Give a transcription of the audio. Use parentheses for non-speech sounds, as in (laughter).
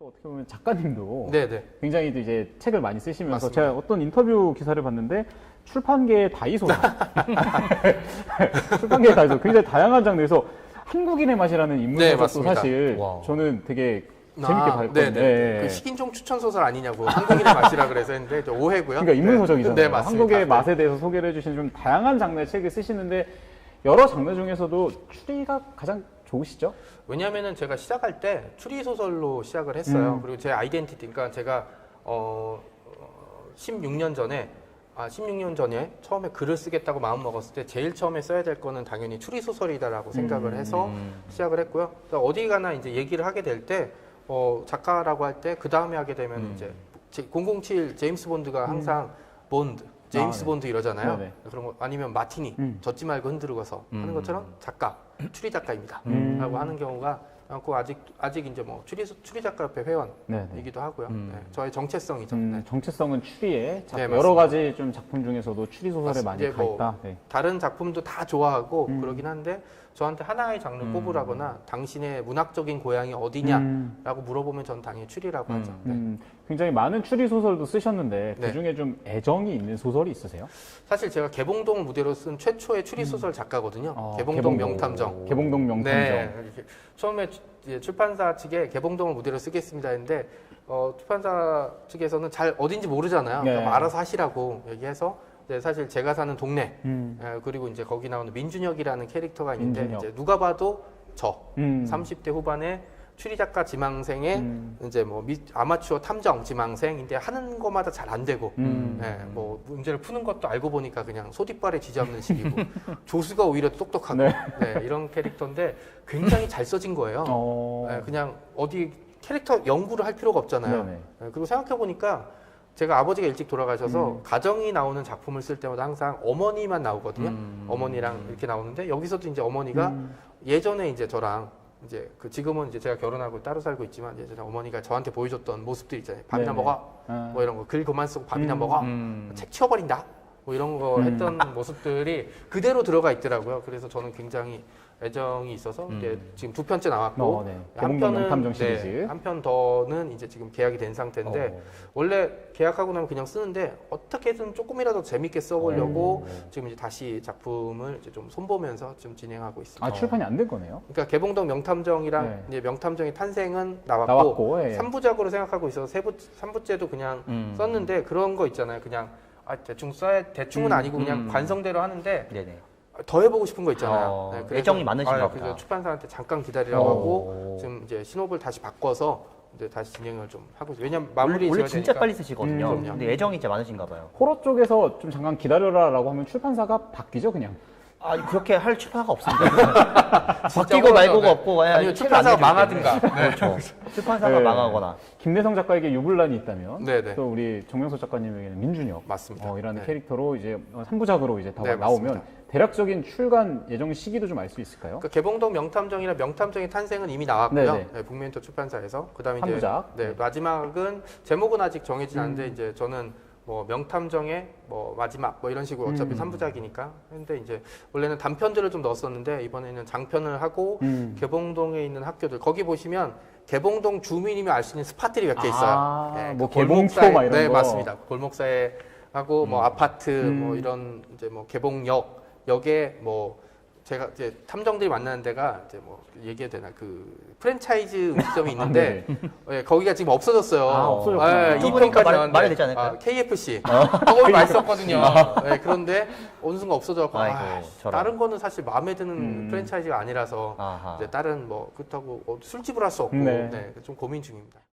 또 어떻게 보면 작가님도 네네. 굉장히 또 이제 책을 많이 쓰시면서 맞습니다. 제가 어떤 인터뷰 기사를 봤는데 출판계의 다이소다. (laughs) 출판계의 다이소. 굉장히 다양한 장르에서 한국인의 맛이라는 네, 인물에서 또 맞습니다. 사실 와. 저는 되게 재밌게 아, 봤거든요. 네네. 예. 그 식인종 추천 소설 아니냐고 한국인의 맛이라 그래서 했는데 저 오해고요. 그러니까 인물 네. 소정이잖아요. 네, 맞습니다. 한국의 네. 맛에 대해서 소개를 해주신 좀 다양한 장르의 책을 쓰시는데 여러 장르 중에서도 추리가 가장 좋으시죠? 왜냐하면은 제가 시작할 때 추리 소설로 시작을 했어요. 음. 그리고 제 아이덴티티, 그러니까 제가 어, 어 16년 전에 아 16년 전에 처음에 글을 쓰겠다고 마음 먹었을 때 제일 처음에 써야 될 거는 당연히 추리 소설이다라고 생각을 해서 음. 시작을 했고요. 그러니까 어디 가나 이제 얘기를 하게 될 때 어, 작가라고 할 때 그 다음에 하게 되면 음. 이제 제- 007 제임스 본드가 항상 본드 제임스 아, 네. 본드 이러잖아요. 네네. 그런 거 아니면 마티니 음. 젖지 말고 흔들고서 하는 음. 것처럼 작가 추리 작가입니다. 음. 라고 하는 경우가 많고 아직 아직 이제 뭐 추리 추리 작가 협회 회원이기도 네네. 하고요. 음. 네, 저의 정체성이죠. 음, 네. 정체성은 추리에 작- 네, 여러. 가지 좀 작품 중에서도 추리 소설에 맞습니다. 많이 이제 가뭐 있다. 네. 다른 작품도 다 좋아하고 음. 그러긴 한데 저한테 하나의 장르 음. 꼽으라거나 당신의 문학적인 고향이 어디냐라고 음, 물어보면 저는 당연히 추리라고 음. 하죠. 네. 음, 굉장히 많은 추리 소설도 쓰셨는데 네. 그 중에 좀 애정이 있는 소설이 있으세요? 사실 제가 개봉동을 무대로 쓴 최초의 추리 소설 작가거든요. 어, 개봉동 명탐정. 개봉동 명탐정. 네. 처음에 출판사 측에 개봉동을 무대로 쓰겠습니다 했는데 어, 출판사 측에서는 잘 어딘지 모르잖아요. 네. 알아서 하시라고 얘기해서 이제 사실 제가 사는 동네 음, 에, 그리고 이제 거기 나오는 민준혁이라는 캐릭터가 있는데 민준혁. 이제 누가 봐도 저 음, 30대 후반에 추리 작가 지망생의 음, 이제 뭐 미- 아마추어 탐정 지망생인데 하는 것마다 잘 안 되고 음. 예, 뭐 문제를 푸는 것도 알고 보니까 그냥 소뒷발에 쥐잡는 식이고 (laughs) 조수가 오히려 똑똑하고 네. 네, 이런 캐릭터인데 굉장히 잘 써진 거예요. 어, 예, 그냥 어디 캐릭터 연구를 할 필요가 없잖아요. 예, 그리고 생각해 보니까 제가 아버지가 일찍 돌아가셔서 음. 가정이 나오는 작품을 쓸 때마다 항상 어머니만 나오거든요. 음. 어머니랑 이렇게 나오는데 여기서도 이제 어머니가 음, 예전에 이제 저랑 이제 그 지금은 이제 제가 결혼하고 따로 살고 있지만 예전에 어머니가 저한테 보여줬던 모습들 있잖아요. 밥이나 네네. 먹어. 아, 뭐 이런 거 글 그만 쓰고 밥이나 음. 먹어. 음. 책 치워버린다. 뭐 이런 거 음. 했던 모습들이 그대로 들어가 있더라고요. 그래서 저는 굉장히 애정이 있어서 음. 이제 지금 두 편째 나왔고 어, 네. 한 개봉동 편은 명탐정 네, 시리즈. 한편 더는 이제 지금 계약이 된 상태인데 어, 원래 계약하고 나면 그냥 쓰는데 어떻게든 조금이라도 재밌게 써보려고 어. 지금 이제 다시 작품을 이제 좀 손보면서 좀 진행하고 있습니다. 아 출판이 안 된 거네요. 그러니까 개봉동 명탐정이랑 네. 이제 명탐정의 탄생은 나왔고, 나왔고, 예. 삼부작으로 생각하고 있어서 세부 삼부째도 그냥 음. 썼는데 그런 거 있잖아요. 그냥 아 대충 써야 대충은 음, 아니고 그냥 음. 관성대로 하는데 네네. 더 해보고 싶은 거 있잖아요. 어, 네, 그래서- 애정이 많으신가 아, 보다. 그래서 출판사한테 잠깐 기다리라고 어. 하고 지금 이제 신호를 다시 바꿔서 이제 다시 진행을 좀 하고 있어요. 왜냐면 원래, 마무리 원래 진짜 되니까. 빨리 쓰시거든요. 음. 근데 애정이 진짜 많으신가 봐요. 호러 쪽에서 좀 잠깐 기다려라라고 하면 출판사가 바뀌죠 그냥. 아 그렇게 할 출판사가 없습니다. (laughs) 바뀌고. 말고가 네. 없고 그냥 아니면 출판사가. 망하든가. 그렇죠. 출판사가 네. 망하거나. 김대성 작가에게 유불란이 있다면 네네. 또 우리 정명석 작가님에게는 민준혁 맞습니다. 어, 이라는 네. 캐릭터로 이제 3부작으로 이제 다 네, 나오면 맞습니다. 대략적인 출간 예정 시기도 좀 알 수 있을까요? 그러니까 개봉동 명탐정이나 명탐정의 탄생은 이미 나왔고요. 네네. 네, 북멘토 출판사에서 그다음에 한 이제 부작. 네, 마지막은 제목은 아직 정해지지 음. 않는데 이제 저는 뭐 명탐정의 뭐 마지막 뭐 이런 식으로 어차피 음. 삼부작이니까 근데 이제 원래는 단편들을 좀 넣었었는데 이번에는 장편을 하고 음. 개봉동에 있는 학교들 거기 보시면 개봉동 주민이면 알 수 있는 스팟들이 몇 개 있어요. 아, 네, 뭐그 골목사에- 막 이런 네, 거. 맞습니다. 골목사에 하고 뭐 아파트 뭐 음. 이런 이제 뭐 개봉역 역에 뭐 제가 이제 탐정들이 만나는 데가 이제 뭐 얘기해야 되나 그 프랜차이즈 음식점이 (laughs) 있는데 예, 거기가 지금 없어졌어요. 아, 없어졌구나. 예, 좀 2편까지 말- 나왔는데 말해도 되지 않을까요? 아, KFC. 거기 맛있었거든요. 예, 그런데 어느 순간 없어져갖고 아, 저런. 다른 거는 사실 마음에 드는 음. 프랜차이즈가 아니라서 아하. 이제 다른 뭐 그렇다고 어, 술집을 할 수 없고 네. 네, 좀 고민 중입니다.